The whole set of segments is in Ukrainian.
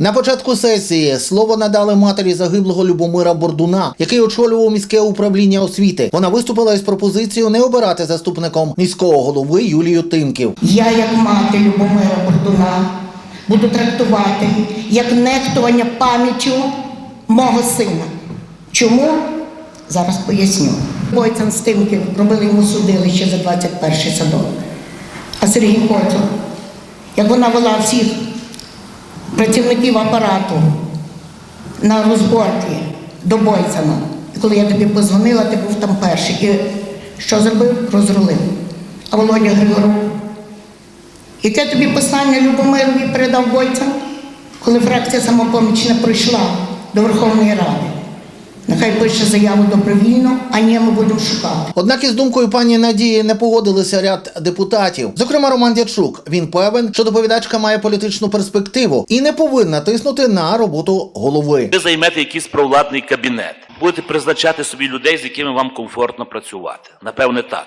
На початку сесії слово надали матері загиблого Любомира Бордуна, який очолював міське управління освіти. Вона виступила із пропозицією не обирати заступником міського голови Юлію Тимків. Я, як мати Любомира Бордуна, буду трактувати як нехтування пам'яттю мого сина. Чому? Зараз поясню. Бойцан з Тимків робили йому судилище за 21 садок. А Сергій Коцюк, як вона вела всіх працівників апарату на розборки до Бойцана. Коли я тобі позвонила, ти був там перший. І що зробив? Розрулив. А Володя Григоров Яке тобі послання Любомирові передав Бойцям, коли фракція самопоміч не прийшла до Верховної Ради? Нехай пише заяву добровільно, а ні, ми будемо шукати. Однак із думкою пані Надії не погодилися ряд депутатів. Зокрема, Роман Дячук. Він певен, що доповідачка має політичну перспективу і не повинна тиснути на роботу голови. Ви займете якийсь провладний кабінет, будете призначати собі людей, з якими вам комфортно працювати. Напевне, так.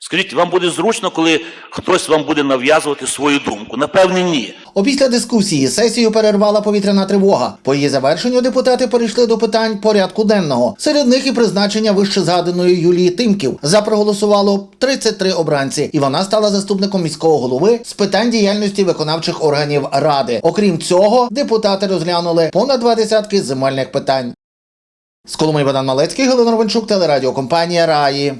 Скажіть, вам буде зручно, коли хтось вам буде нав'язувати свою думку? Напевне, ні. Опісля дискусії сесію перервала повітряна тривога. По її завершенню депутати перейшли до питань порядку денного. Серед них і призначення вище згаданої Юлії Тимків. За проголосувало 33 обранці, і вона стала заступником міського голови з питань діяльності виконавчих органів ради. Окрім цього, депутати розглянули понад два десятки земельних питань. З Коломиї Богдан Малецький, Галина Ровенчук, телерадіокомпанія Раї.